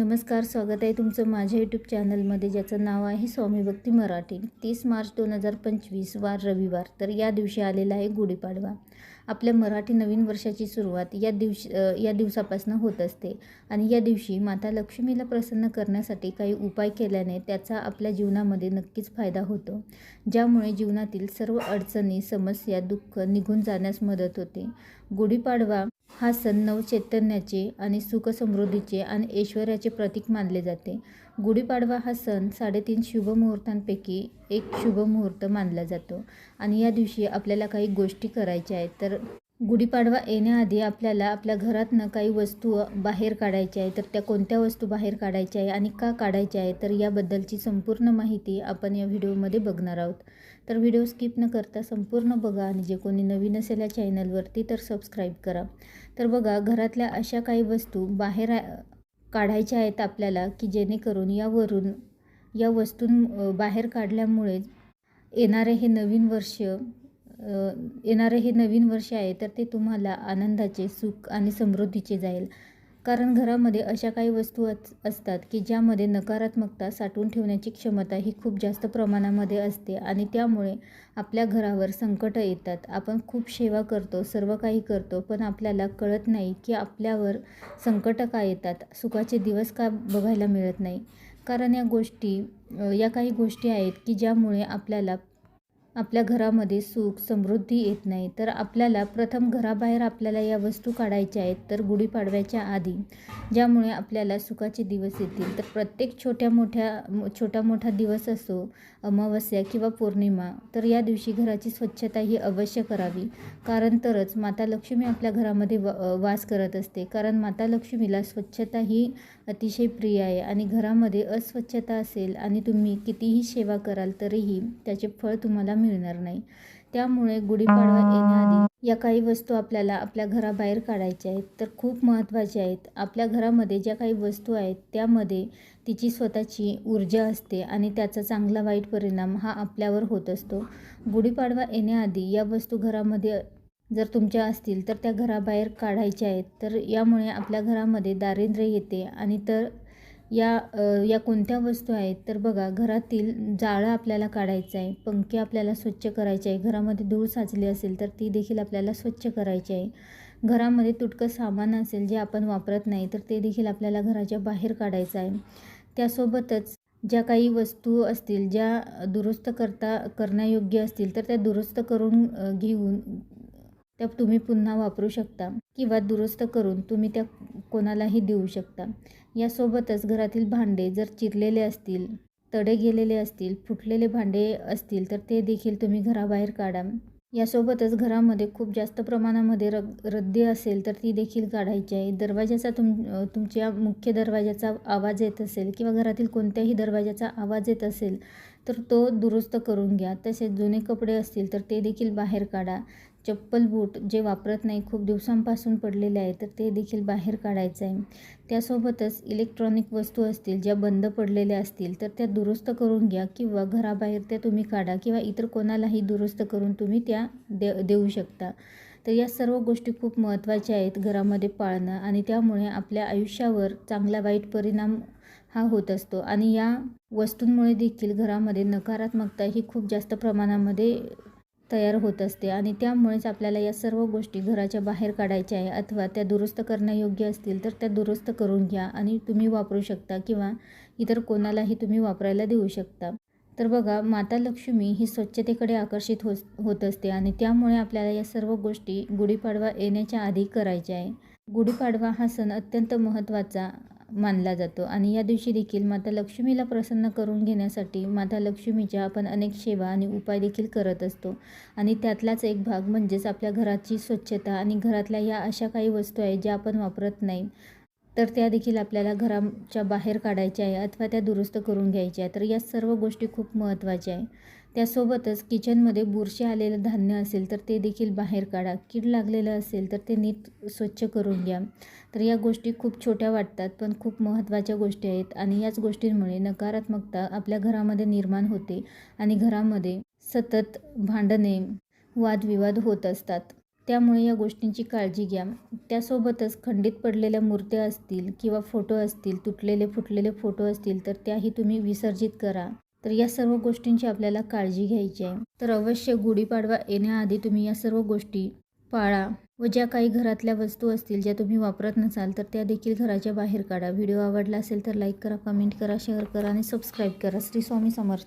नमस्कार स्वागत आहे तुमचं माझ्या यूट्यूब चॅनलमध्ये ज्याचं नाव आहे स्वामी भक्ती मराठी. तीस मार्च दोन हजार पंचवीस वार रविवार. तर या दिवशी आलेला आहे गुढीपाडवा. आपल्या मराठी नवीन वर्षाची सुरुवात या दिवशी या दिवसापासून होत असते. आणि या दिवशी माता लक्ष्मीला प्रसन्न करण्यासाठी काही उपाय केल्याने त्याचा आपल्या जीवनामध्ये नक्कीच फायदा होतो. ज्यामुळे जीवनातील सर्व अडचणी समस्या दुःख निघून जाण्यास मदत होते. गुढीपाडवा हा सण नवचैतन्याचे आणि सुखसमृद्धीचे आणि ऐश्वर्याचे प्रतीक मानले जाते. गुढीपाडवा हा सण साडेतीन शुभमुहूर्तांपैकी एक शुभमुहूर्त मानला जातो. आणि या दिवशी आपल्याला काही गोष्टी करायच्या आहेत तर गुढीपाडवा येण्याआधी आपल्याला आपल्या घरातनं काही वस्तू बाहेर काढायच्या आहे तर त्या कोणत्या वस्तू बाहेर काढायच्या आहे आणि का काढायच्या आहे तर याबद्दलची संपूर्ण माहिती आपण या व्हिडिओमध्ये बघणार आहोत. तर व्हिडिओ स्किप न करता संपूर्ण बघा आणि जे कोणी नवीन असेल या चॅनलवरती तर सबस्क्राईब करा. तर बघा घरातल्या अशा काही वस्तू बाहेर काढायच्या आहेत आपल्याला की जेणेकरून यावरून या वस्तूं बाहेर काढल्यामुळे येणारे हे नवीन वर्ष येणारे हे नवीन वर्ष आहे तर ते तुम्हाला आनंदाचे सुख आणि समृद्धीचे जाईल. कारण घरामध्ये अशा काही वस्तू असतात की ज्यामध्ये नकारात्मकता साठवून ठेवण्याची क्षमता ही खूप जास्त प्रमाणामध्ये असते आणि त्यामुळे आपल्या घरावर संकटं येतात. आपण खूप सेवा करतो सर्व काही करतो पण आपल्याला कळत नाही की आपल्यावर संकटं का येतात? सुखाचे दिवस का बघायला मिळत नाही? कारण या गोष्टी या काही गोष्टी आहेत की ज्यामुळे आपल्याला आपल्या घरामध्ये सुख समृद्धी येत नाही तर आपल्याला प्रथम घराबाहेर आपल्याला या वस्तू काढायच्या आहेत तर गुढीपाडव्याच्या आधी ज्यामुळे आपल्याला सुखाचे दिवस येतील. तर प्रत्येक छोट्या मोठ्या छोटा मोठा दिवस असो अमावस्या किंवा पौर्णिमा तर या दिवशी घराची स्वच्छता ही अवश्य करावी. कारण तरच माता लक्ष्मी आपल्या घरामध्ये वास करत असते. कारण माता लक्ष्मीला स्वच्छता ही अतिशय प्रिय आहे आणि घरामध्ये अस्वच्छता असेल आणि तुम्ही कितीही सेवा कराल तरीही त्याचे फळ तुम्हाला मिळणार नाही. त्यामुळे गुढीपाडवा येण्याआधी या काही वस्तू आपल्याला आपल्या घराबाहेर काढायच्या आहेत. तर खूप महत्त्वाच्या आहेत. आपल्या घरामध्ये ज्या काही वस्तू आहेत त्यामध्ये तिची स्वतःची ऊर्जा असते आणि त्याचा चांगला वाईट परिणाम हा आपल्यावर होत असतो. गुढीपाडवा येण्याआधी या वस्तू घरामध्ये जर तुमच्या असतील तर त्या घराबाहेर काढायच्या आहेत. तर यामुळे आपल्या घरामध्ये दारिद्र्य येते आणि तर या या कोणत्या वस्तू आहेत तर बघा घरातील जाळं आपल्याला काढायचं आहे पंखे आपल्याला स्वच्छ करायचे आहे घरामध्ये धूळ साचली असेल तर ती देखील आपल्याला स्वच्छ करायची आहे. घरामध्ये तुटकं सामान असेल जे आपण वापरत नाही तर ते देखील आपल्याला घराच्या बाहेर काढायचं आहे. त्यासोबतच ज्या काही वस्तू असतील ज्या दुरुस्त करता करण्यायोग्य असतील तर त्या दुरुस्त करून घेऊन त्या तुम्ही पुन्हा वापरू शकता किंवा दुरुस्त करून तुम्ही त्या कोणालाही देऊ शकता. यासोबतच घरातील भांडे जर चिरलेले असतील तडे गेलेले असतील फुटलेले भांडे असतील तर ते देखील तुम्ही घराबाहेर काढा. यासोबतच घरामध्ये खूप जास्त प्रमाणामध्ये र रद्दी असेल तर ती देखील काढायची आहे. दरवाजाचा तुम तुमच्या मुख्य दरवाजाचा आवाज येत असेल किंवा घरातील कोणत्याही दरवाजाचा आवाज येत असेल तर तो दुरुस्त करून घ्या. तसेच जुने कपडे असतील तर ते देखील बाहेर काढा. चप्पल बूट जे वापरत नाही खूप दिवसांपासून पडलेले आहे तर ते देखील बाहेर काढायचं आहे. त्यासोबतच इलेक्ट्रॉनिक वस्तू असतील ज्या बंद पडलेल्या असतील तर त्या दुरुस्त करून घ्या किंवा घराबाहेर त्या तुम्ही काढा किंवा इतर कोणालाही दुरुस्त करून तुम्ही त्या दे देऊ शकता. तर या सर्व गोष्टी खूप महत्त्वाच्या आहेत घरामध्ये पाळणं आणि त्यामुळे आपल्या आयुष्यावर चांगला वाईट परिणाम हा होत असतो. आणि या वस्तूंमुळे देखील घरामध्ये नकारात्मकता ही खूप जास्त प्रमाणामध्ये तयार होत असते आणि त्यामुळेच आपल्याला या सर्व गोष्टी घराच्या बाहेर काढायच्या आहे. अथवा त्या दुरुस्त करण्यायोग्य असतील तर त्या दुरुस्त करून घ्या आणि तुम्ही वापरू शकता किंवा इतर कोणालाही तुम्ही वापरायला देऊ शकता. तर बघा माता लक्ष्मी ही स्वच्छतेकडे आकर्षित हो होत असते आणि त्यामुळे आपल्याला या सर्व गोष्टी गुढीपाडवा येण्याच्या आधी करायच्या आहे. गुढीपाडवा हा सण अत्यंत महत्त्वाचा मानला जातो आणि या दिवशी देखील माता लक्ष्मीला प्रसन्न करून घेण्यासाठी माता लक्ष्मीच्या आपण अनेक सेवा आणि उपाय देखील करत असतो. आणि त्यातलाच एक भाग म्हणजेच आपल्या घराची स्वच्छता आणि घरातल्या या अशा काही वस्तू आहेत ज्या आपण वापरत नाही. तर त्या देखील आपल्याला घराच्या बाहेर काढायच्या आहे अथवा त्या दुरुस्त करून घ्यायच्या आहे. तर या सर्व गोष्टी खूप महत्त्वाच्या आहे. त्यासोबतच किचनमध्ये बुरशी आलेलं धान्य असेल तर ते देखील बाहेर काढा. कीड लागलेलं असेल तर ते नीट स्वच्छ करून घ्या. तर या गोष्टी खूप छोट्या वाटतात पण खूप महत्त्वाच्या गोष्टी आहेत आणि याच गोष्टींमुळे नकारात्मकता आपल्या घरामध्ये निर्माण होते आणि घरामध्ये सतत भांडणे वादविवाद होत असतात. त्यामुळे या गोष्टींची काळजी घ्या. त्यासोबतच खंडित पडलेल्या मूर्त्या असतील किंवा फोटो असतील तुटलेले फुटलेले फोटो असतील तर त्याही तुम्ही विसर्जित करा. तर या सर्व गोष्टींची आपल्याला काळजी घ्यायची आहे. तर अवश्य गुढीपाडवा येण्याआधी तुम्ही या सर्व गोष्टी पाळा व ज्या काही घरातल्या वस्तू असतील ज्या तुम्ही वापरत नसाल तर त्या देखील घराच्या बाहेर काढा. व्हिडिओ आवडला असेल तर लाईक करा कमेंट करा शेअर करा आणि सबस्क्राईब करा. श्री स्वामी समर्थ.